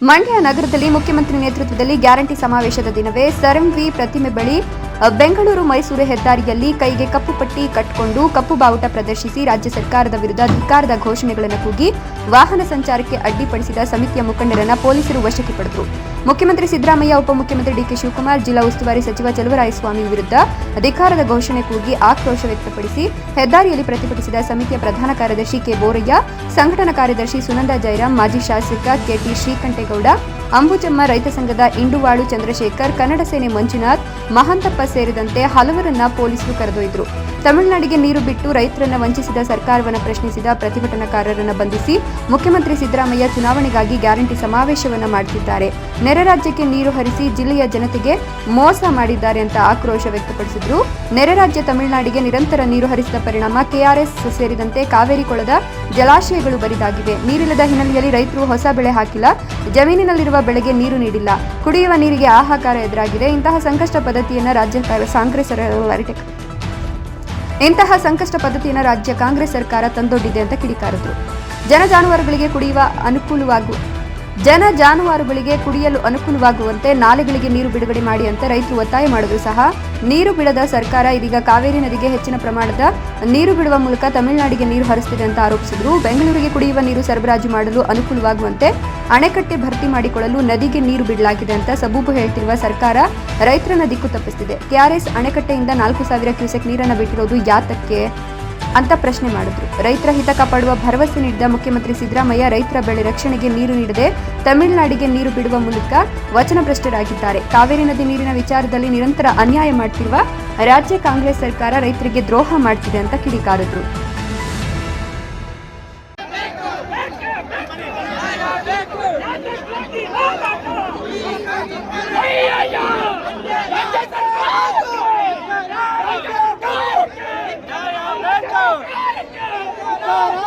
ಮಂಡ್ಯ ನಗರದಲ್ಲಿ ಮುಖ್ಯಮಂತ್ರಿ ನೇತೃತ್ವದಲ್ಲಿ ಗ್ಯಾರಂಟಿ ಸಮಾವೇಶದ ದಿನವೇ ಸರ್ ವಿ ಪ್ರತಿಮೆ ಬಳಿ ಬೆಂಗಳೂರು ಮೈಸೂರು ಹೆದ್ದಾರಿಯಲ್ಲಿ ಕೈಗೆ ಕಪ್ಪು ಪಟ್ಟಿ ಕಟ್ಟಿಕೊಂಡು ಕಪ್ಪು ಬಾವುಟ ಪ್ರದರ್ಶಿಸಿ ರಾಜ್ಯ ಸರ್ಕಾರದ ವಿರುದ್ಧ ಧಿಕ್ಕಾರದ ಘೋಷಣೆಗಳನ್ನು ಕೂಗಿ ವಾಹನ ಸಂಚಾರಕ್ಕೆ ಅಡ್ಡಿಪಡಿಸಿದ ಸಮಿತಿಯ ಮುಖಂಡರನ್ನ ಪೊಲೀಸರು ವಶಕ್ಕೆ ಪಡೆದರು. ಮುಖ್ಯಮಂತ್ರಿ ಸಿದ್ದರಾಮಯ್ಯ, ಉಪಮುಖ್ಯಮಂತ್ರಿ ಡಿಕೆ ಶಿವಕುಮಾರ್, ಜಿಲ್ಲಾ ಉಸ್ತುವಾರಿ ಸಚಿವ ಚಲುವರಾಯಸ್ವಾಮಿ ವಿರುದ್ಧ ಅಧಿಕಾರದ ಘೋಷಣೆ ಕೂಗಿ ಆಕ್ರೋಶ ವ್ಯಕ್ತಪಡಿಸಿ ಹೆದ್ದಾರಿಯಲ್ಲಿ ಪ್ರತಿಭಟಿಸಿದ ಸಮಿತಿಯ ಪ್ರಧಾನ ಕಾರ್ಯದರ್ಶಿ ಕೆ ಬೋರಯ್ಯ, ಸಂಘಟನಾ ಕಾರ್ಯದರ್ಶಿ ಸುನಂದ ಜಯರಾಮ್ ಮಾಜಿ ಶಾಸಕ ಕೆಟಿ ಶ್ರೀಕಂಠೇಗೌಡ ಅಂಬುಜಮ್ಮ ರೈತ ಸಂಘದ ಇಂಡುವಾಳು ಚಂದ್ರಶೇಖರ್, ಕನ್ನಡ ಸೇನೆ ಮಂಜುನಾಥ್, ಮಹಾಂತಪ್ಪ ಸೇರಿದಂತೆ ಹಲವರನ್ನ ಪೊಲೀಸರು ಕರೆದೊಯ್ದರು. ತಮಿಳುನಾಡಿಗೆ ನೀರು ಬಿಟ್ಟು ರೈತರನ್ನ ವಂಚಿಸಿದ ಸರ್ಕಾರವನ್ನು ಪ್ರಶ್ನಿಸಿದ ಪ್ರತಿಭಟನಾಕಾರರನ್ನು ಬಂಧಿಸಿ ಮುಖ್ಯಮಂತ್ರಿ ಸಿದ್ದರಾಮಯ್ಯ ಚುನಾವಣೆಗಾಗಿ ಗ್ಯಾರಂಟಿ ಸಮಾವೇಶವನ್ನು ಮಾಡುತ್ತಿದ್ದಾರೆ ನೆರೆ ರಾಜ್ಯಕ್ಕೆ ನೀರು ಹರಿಸಿ ಜಿಲ್ಲೆಯ ಜನತೆಗೆ ಮೋಸ ಮಾಡಿದ್ದಾರೆ ಅಂತ ಆಕ್ರೋಶ ವ್ಯಕ್ತಪಡಿಸಿದ್ರು. ನೆರೆ ರಾಜ್ಯ ತಮಿಳುನಾಡಿಗೆ ನಿರಂತರ ನೀರು ಹರಿಸಿದ ಪರಿಣಾಮ ಕೆಆರ್ಎಸ್ ಸೇರಿದಂತೆ ಕಾವೇರಿ ಕೊಳದ ಜಲಾಶಯಗಳು ಬರಿದಾಗಿವೆ. ನೀರಿಲ್ಲದ ಹಿನ್ನೆಲೆಯಲ್ಲಿ ರೈತರು ಹೊಸ ಬೆಳೆ ಹಾಕಿಲ್ಲ. ಜಮೀನಿನಲ್ಲಿರುವ ಬೆಳೆಗೆ ನೀರು ನೀಡಿಲ್ಲ. ಕುಡಿಯುವ ನೀರಿಗೆ ಆಹಾಕಾರ ಎದುರಾಗಿದೆ. ಇಂತಹ ಸಂಕಷ್ಟ ಪದ್ಧತಿಯನ್ನು ರಾಜ್ಯ ಕಾಂಗ್ರೆಸ್ ಇಂತಹ ಸಂಕಷ್ಟ ಪದ್ಧತಿಯನ್ನು ರಾಜ್ಯ ಕಾಂಗ್ರೆಸ್ ಸರ್ಕಾರ ತಂದೊಡ್ಡಿದೆ ಅಂತ ಕಿಡಿಕಾರಿದ್ರು. ಜನ ಜಾನುವಾರುಗಳಿಗೆ ಕುಡಿಯುವ ಅನುಕೂಲವಾಗು, ಜನ ಜಾನುವಾರುಗಳಿಗೆ ಕುಡಿಯಲು ಅನುಕೂಲವಾಗುವಂತೆ ನಾಲೆಗಳಿಗೆ ನೀರು ಬಿಡುಗಡೆ ಮಾಡಿ ಅಂತ ರೈತರು ಒತ್ತಾಯ ಮಾಡಿದ್ರು ಸಹ. ನೀರು ಬಿಡದ ಸರ್ಕಾರ ಇದೀಗ ಕಾವೇರಿ ನದಿಗೆ ಹೆಚ್ಚಿನ ಪ್ರಮಾಣದ ನೀರು ಬಿಡುವ ಮೂಲಕ ತಮಿಳುನಾಡಿಗೆ ನೀರು ಹರಿಸ್ತಿದೆ ಅಂತ ಆರೋಪಿಸಿದ್ರು. ಬೆಂಗಳೂರಿಗೆ ಕುಡಿಯುವ ನೀರು ಸರಬರಾಜು ಮಾಡಲು ಅನುಕೂಲವಾಗುವಂತೆ ಅಣೆಕಟ್ಟೆ ಭರ್ತಿ ಮಾಡಿಕೊಳ್ಳಲು ನದಿಗೆ ನೀರು ಬಿಡಲಾಗಿದೆ ಅಂತ ಸಬೂಬು ಹೇಳ್ತಿರುವ ಸರ್ಕಾರ, ರೈತರನ್ನ ದಿಕ್ಕು ತಪ್ಪಿಸುತ್ತಿದೆ ಕೆಆರ್ಎಸ್ ಅಣೆಕಟ್ಟೆಯಿಂದ ನಾಲ್ಕು ಸಾವಿರ ಕ್ಯೂಸೆಕ್ ನೀರನ್ನು ಬಿಟ್ಟಿರೋದು ಯಾತಕ್ಕೆ ಅಂತ ಪ್ರಶ್ನೆ ಮಾಡಿದ್ರು. ರೈತರ ಹಿತ ಕಾಪಾಡುವ ಭರವಸೆ ನೀಡಿದ ಮುಖ್ಯಮಂತ್ರಿ ಸಿದ್ದರಾಮಯ್ಯ ರೈತರ ಬೆಳೆ ರಕ್ಷಣೆಗೆ ನೀರು ನೀಡದೆ ತಮಿಳುನಾಡಿಗೆ ನೀರು ಬಿಡುವ ಮೂಲಕ ವಚನಭ್ರಷ್ಟರಾಗಿದ್ದಾರೆ. ಕಾವೇರಿ ನದಿ ನೀರಿನ ವಿಚಾರದಲ್ಲಿ ನಿರಂತರ ಅನ್ಯಾಯ ಮಾಡ್ತಿರುವ ರಾಜ್ಯ ಕಾಂಗ್ರೆಸ್ ಸರ್ಕಾರ ರೈತರಿಗೆ ದ್ರೋಹ ಮಾಡ್ತಿದೆ ಅಂತ ಕಿಡಿಕಾರಿದ್ರು. Oh,